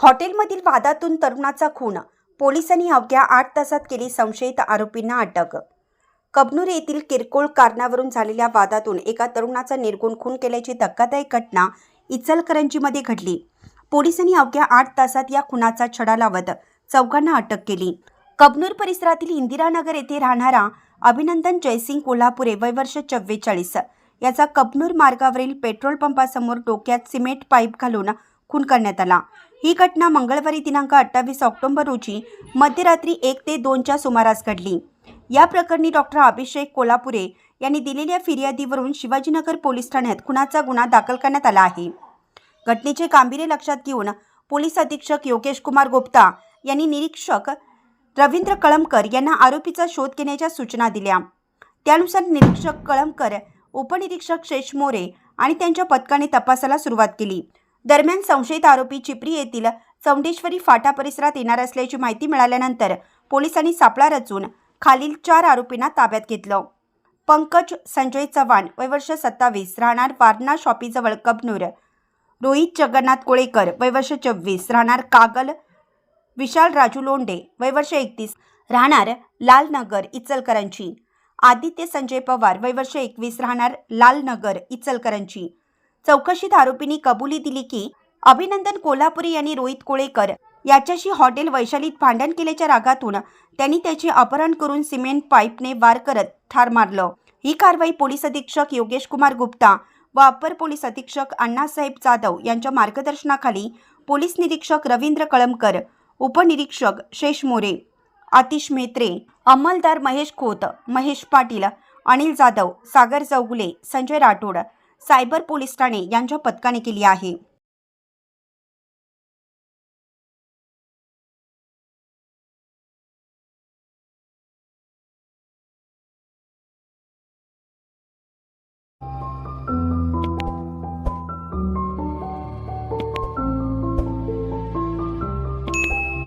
हॉटेलमधील वादातून तरुणाचा खून. पोलिसांनी अवघ्या आठ तासात केली संशयित आरोपींना अटक. कबनूर येथील किरकोळ कारणावरून झालेल्या वादातून एका तरुणाचा निर्गुण खून केल्याची धक्कादायक घटना इचलकरंजीमध्ये घडली. पोलिसांनी अवघ्या आठ तासात या खुनाचा छडा लावत चौघांना अटक केली. कबनूर परिसरातील इंदिरानगर येथे राहणारा अभिनंदन जयसिंग कोल्हापुरे वय वर्ष चव्वेचाळीस. याचा कबनूर मार्गावरील पेट्रोल पंपासमोर डोक्यात सिमेंट पाईप घालून खून करण्यात आला. ही घटना मंगळवारी दिनांक अठ्ठावीस ऑक्टोबर रोजी मध्यरात्री एक ते दोनच्या सुमारास घडली. या प्रकरणी डॉक्टर अभिषेक कोल्हापुरे यांनी दिलेल्या फिर्यादीवरून शिवाजीनगर पोलीस ठाण्यात खुनाचा गुन्हा दाखल करण्यात आला आहे. घटनेचे गांभीर्य लक्षात घेऊन पोलीस अधीक्षक योगेश कुमार गुप्ता यांनी निरीक्षक रवींद्र कळमकर यांना आरोपीचा शोध घेण्याच्या सूचना दिल्या. त्यानुसार निरीक्षक कळमकर उपनिरीक्षक शेष मोरे आणि त्यांच्या पथकाने तपासाला सुरुवात केली. दरम्यान संशयित आरोपी चिपरी येथील चौंडेश्वरी फाटा परिसरात येणार असल्याची माहिती मिळाल्यानंतर पोलिसांनी सापळा रचून खालील चार आरोपींना ताब्यात घेतलं. पंकज संजय चव्हाण वयवर्ष सत्तावीस राहणार वारणा शॉपीजवळ कबनूर. रोहित जगन्नाथ कोळेकर वयवर्ष चोवीस राहणार कागल. विशाल राजू लोंडे वयवर्ष एकतीस राहणार लालनगर इचलकरंजी. आदित्य संजय पवार वयवर्ष एकवीस राहणार लालनगर इचलकरंजी. चौकशीत आरोपींनी कबुली दिली की अभिनंदन कोल्हापुरी यांनी रोहित कोळेकर याच्याशी हॉटेल वैशालीत भांडण केल्याच्या रागातून त्यांनी त्याचे अपहरण करून सिमेंट पाईपने वार करत ठार मारलं. ही कारवाई पोलीस अधीक्षक योगेश कुमार गुप्ता व अप्पर पोलीस अधीक्षक अण्णासाहेब जाधव यांच्या मार्गदर्शनाखाली पोलीस निरीक्षक रवींद्र कळमकर उपनिरीक्षक शेष मोरे आतिश मेत्रे अंमलदार महेश खोत महेश पाटील अनिल जाधव सागर चौगुले संजय राठोड सायबर पोलीस ठाणे यांच्या पथकाने केली आहे.